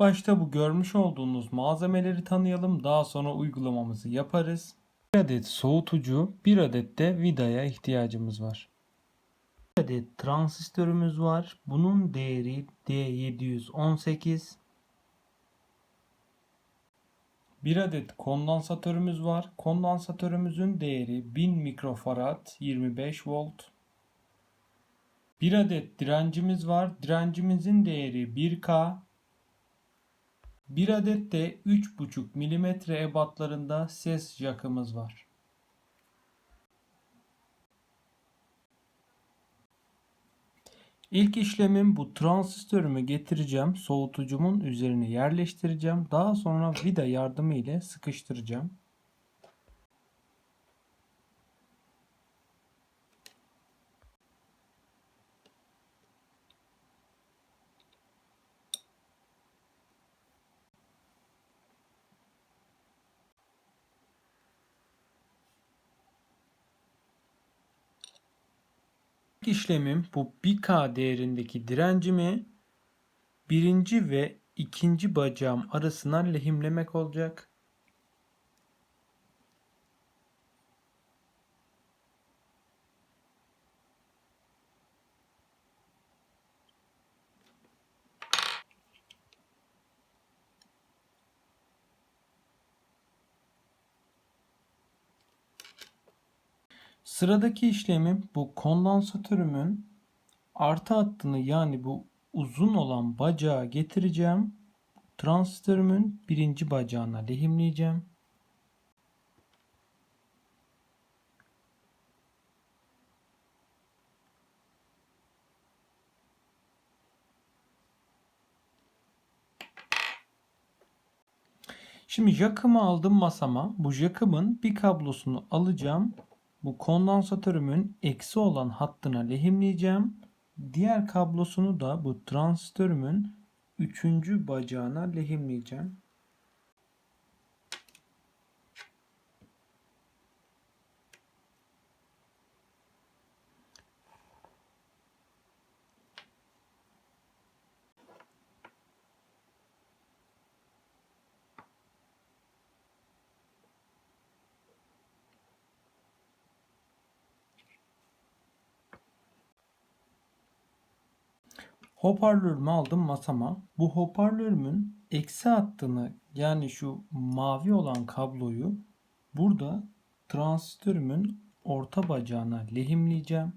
başta bu görmüş olduğunuz malzemeleri tanıyalım. Daha sonra uygulamamızı yaparız. Bir adet soğutucu, bir adet de vidaya ihtiyacımız var. Bir adet transistörümüz var. Bunun değeri D718. Bir adet kondansatörümüz var. Kondansatörümüzün değeri 1000 mikrofarad 25 volt. Bir adet direncimiz var. Direncimizin değeri 1K. Bir adet de 3,5 mm ebatlarında ses jackımız var. İlk işlemim bu transistörümü getireceğim. Soğutucumun üzerine yerleştireceğim. Daha sonra vida yardımı ile sıkıştıracağım. İlk işlemim bu 1K değerindeki direncimi birinci ve ikinci bacağım arasına lehimlemek olacak. Sıradaki işlemim bu kondansatörümün artı hattını yani bu uzun olan bacağı getireceğim. Transistörümün birinci bacağına lehimleyeceğim. Şimdi jackımı aldım masama. Bu jackımın bir kablosunu alacağım. Bu kondansatörümün eksi olan hattına lehimleyeceğim. Diğer kablosunu da bu transistörümün üçüncü bacağına lehimleyeceğim. Hoparlörümü aldım masama. Bu hoparlörümün eksi hattını yani şu mavi olan kabloyu burada transistörümün orta bacağına lehimleyeceğim.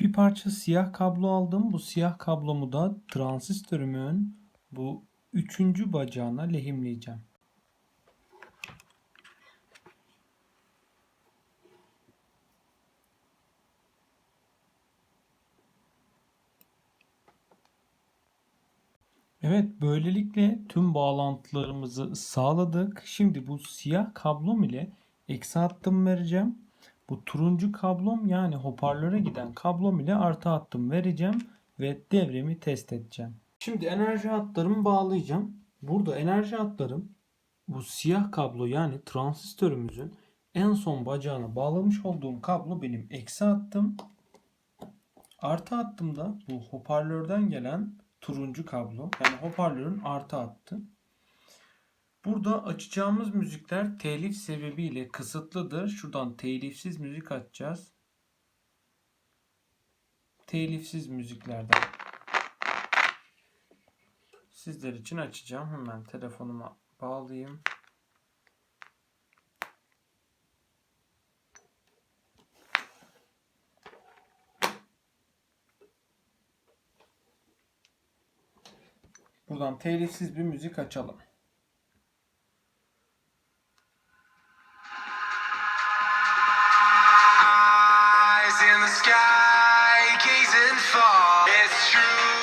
Bir parça siyah kablo aldım. Bu siyah kablomu da transistörümün bu üçüncü bacağına lehimleyeceğim. Evet, böylelikle tüm bağlantılarımızı sağladık. Şimdi bu siyah kablom ile eksi hattımı vereceğim. Bu turuncu kablom yani hoparlöre giden kablom ile artı hattımı vereceğim ve devremi test edeceğim. Şimdi enerji hatlarımı bağlayacağım. Burada enerji hatlarım bu siyah kablo yani transistörümüzün en son bacağına bağlamış olduğum kablo benim eksi hattım. Artı hattımda bu hoparlörden gelen turuncu kablo. Yani hoparlörün artı hattı. Burada açacağımız müzikler telif sebebiyle kısıtlıdır. Şuradan telifsiz müzik açacağız. Telifsiz müziklerden. Sizler için açacağım. Hemen telefonuma bağlayayım. Buradan telifsiz bir müzik açalım. in the sky, gazing far. It's true.